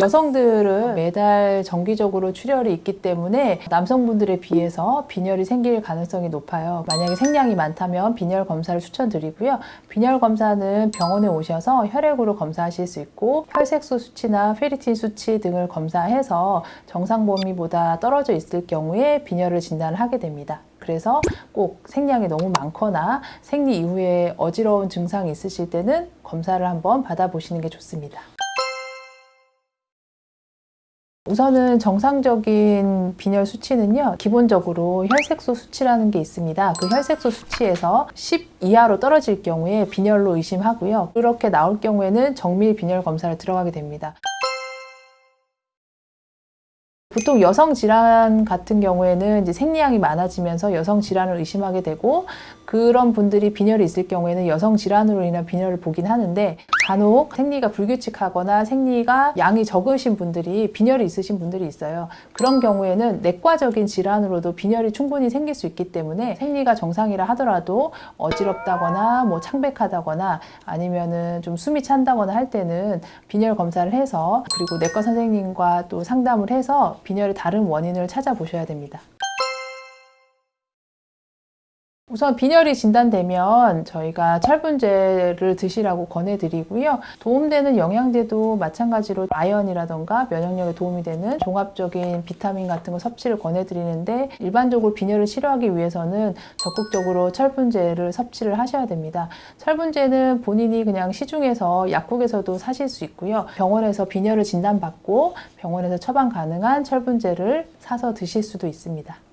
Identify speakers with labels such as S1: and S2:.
S1: 여성들은 매달 정기적으로 출혈이 있기 때문에 남성분들에 비해서 빈혈이 생길 가능성이 높아요. 만약에 생량이 많다면 빈혈 검사를 추천드리고요. 빈혈 검사는 병원에 오셔서 혈액으로 검사하실 수 있고 혈색소 수치나 페리틴 수치 등을 검사해서 정상 범위보다 떨어져 있을 경우에 빈혈을 진단을 하게 됩니다. 그래서 꼭 생량이 너무 많거나 생리 이후에 어지러운 증상이 있으실 때는 검사를 한번 받아보시는 게 좋습니다. 우선은 정상적인 빈혈 수치는요, 기본적으로 혈색소 수치라는 게 있습니다. 그 혈색소 수치에서 10 이하로 떨어질 경우에 빈혈로 의심하고요. 그렇게 나올 경우에는 정밀 빈혈 검사를 들어가게 됩니다. 보통 여성 질환 같은 경우에는 이제 생리량이 많아지면서 여성 질환을 의심하게 되고 그런 분들이 빈혈이 있을 경우에는 여성 질환으로 인한 빈혈을 보긴 하는데 간혹 생리가 불규칙하거나 생리가 양이 적으신 분들이 빈혈이 있으신 분들이 있어요. 그런 경우에는 내과적인 질환으로도 빈혈이 충분히 생길 수 있기 때문에 생리가 정상이라 하더라도 어지럽다거나 뭐 창백하다거나 아니면은 좀 숨이 찬다거나 할 때는 빈혈 검사를 해서 그리고 내과 선생님과 또 상담을 해서 빈혈의 다른 원인을 찾아보셔야 됩니다. 우선 빈혈이 진단되면 저희가 철분제를 드시라고 권해드리고요. 도움되는 영양제도 마찬가지로 아연이라던가 면역력에 도움이 되는 종합적인 비타민 같은 거 섭취를 권해드리는데 일반적으로 빈혈을 치료하기 위해서는 적극적으로 철분제를 섭취를 하셔야 됩니다. 철분제는 본인이 그냥 시중에서 약국에서도 사실 수 있고요. 병원에서 빈혈을 진단받고 병원에서 처방 가능한 철분제를 사서 드실 수도 있습니다.